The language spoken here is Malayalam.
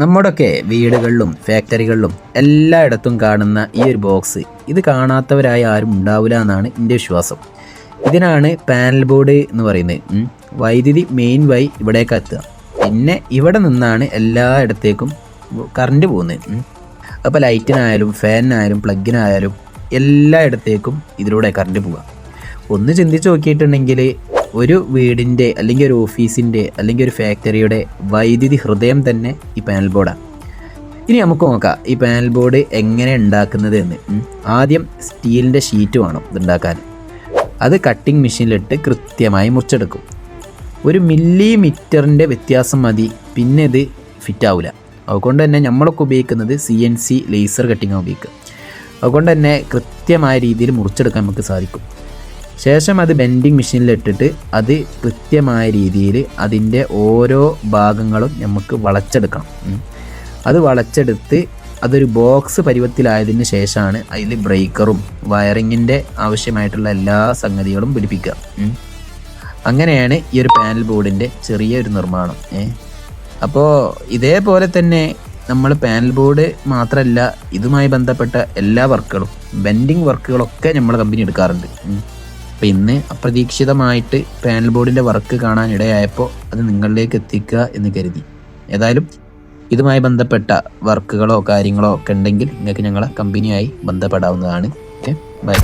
നമ്മുടെയൊക്കെ വീടുകളിലും ഫാക്ടറികളിലും എല്ലായിടത്തും കാണുന്ന ഈ ഒരു ബോക്സ് ഇത് കാണാത്തവരായി ആരും ഉണ്ടാവില്ല എന്നാണ് എന്റെ വിശ്വാസം ഇതിനാണ് പാനൽ ബോർഡ് എന്ന് പറയുന്നത്. വൈദ്യുതി മെയിൻ വൈ ഇവിടേക്ക് എത്തുക പിന്നെ ഇവിടെ നിന്നാണ് എല്ലായിടത്തേക്കും കറണ്ട് പോകുന്നത്. അപ്പോൾ ലൈറ്റിനായാലും ഫാനിനായാലും പ്ലഗിനായാലും എല്ലായിടത്തേക്കും ഇതിലൂടെ കറണ്ട് പോവുക ഒന്ന് ചിന്തിച്ച് നോക്കിയിട്ടുണ്ടെങ്കിൽ ഒരു വീടിന്റെ അല്ലെങ്കിൽ ഒരു ഓഫീസിന്റെ അല്ലെങ്കിൽ ഒരു ഫാക്ടറിയുടെ വൈദ്യുതി ഹൃദയം തന്നെ ഈ പാനൽ ബോർഡാണ് ഇനി നമുക്ക് നോക്കാം ഈ പാനൽ ബോർഡ് എങ്ങനെ ഉണ്ടാക്കുന്നത് എന്ന്. ആദ്യം സ്റ്റീലിന്റെ ഷീറ്റ് വേണം ഇതുണ്ടാക്കാൻ. അത് കട്ടിംഗ് മെഷീനിലിട്ട് കൃത്യമായി മുറിച്ചെടുക്കും. ഒരു മില്ലിമീറ്ററിന്റെ വ്യത്യാസം മതി പിന്നെ ഇത് ഫിറ്റ് ആവില്ല അതുകൊണ്ട് തന്നെ നമ്മളൊക്കെ ഉപയോഗിക്കുന്നത് സി എൻ സി ലേസർ കട്ടിങ്ങാണ് ഉപയോഗിക്കുക. അതുകൊണ്ട് തന്നെ കൃത്യമായ രീതിയിൽ മുറിച്ചെടുക്കാൻ നമുക്ക് സാധിക്കും. ശേഷം അത് ബെൻഡിങ് മെഷീനിലിട്ടിട്ട് അത് കൃത്യമായ രീതിയിൽ അതിന്റെ ഓരോ ഭാഗങ്ങളും നമുക്ക് വളച്ചെടുക്കണം. അത് വളച്ചെടുത്ത് അതൊരു ബോക്സ് പരുവത്തിലായതിന് ശേഷമാണ് അതിൽ ബ്രേക്കറും വയറിങ്ങിന്റെ ആവശ്യമായിട്ടുള്ള എല്ലാ സംഗതികളും പിടിപ്പിക്കുക. അങ്ങനെയാണ് ഈ ഒരു പാനൽ ബോർഡിന്റെ ചെറിയൊരു നിർമ്മാണം. അപ്പോൾ ഇതേപോലെ തന്നെ നമ്മൾ പാനൽ ബോർഡ് മാത്രമല്ല ഇതുമായി ബന്ധപ്പെട്ട എല്ലാ വർക്കുകളും ബെൻഡിങ് വർക്കുകളൊക്കെ നമ്മുടെ കമ്പനി എടുക്കാറുണ്ട്. അപ്പോൾ ഇന്ന് അപ്രതീക്ഷിതമായിട്ട് പാനൽ ബോർഡിന്റെ വർക്ക് കാണാൻ ഇടയായപ്പോൾ അത് നിങ്ങളിലേക്ക് എത്തിക്കുക എന്ന് കരുതി. ഏതായാലും ഇതുമായി ബന്ധപ്പെട്ട വർക്കുകളോ കാര്യങ്ങളോ ഒക്കെ ഉണ്ടെങ്കിൽ നിങ്ങൾക്ക് ഞങ്ങളെ കമ്പനിയായി ബന്ധപ്പെടാവുന്നതാണ്. Okay bye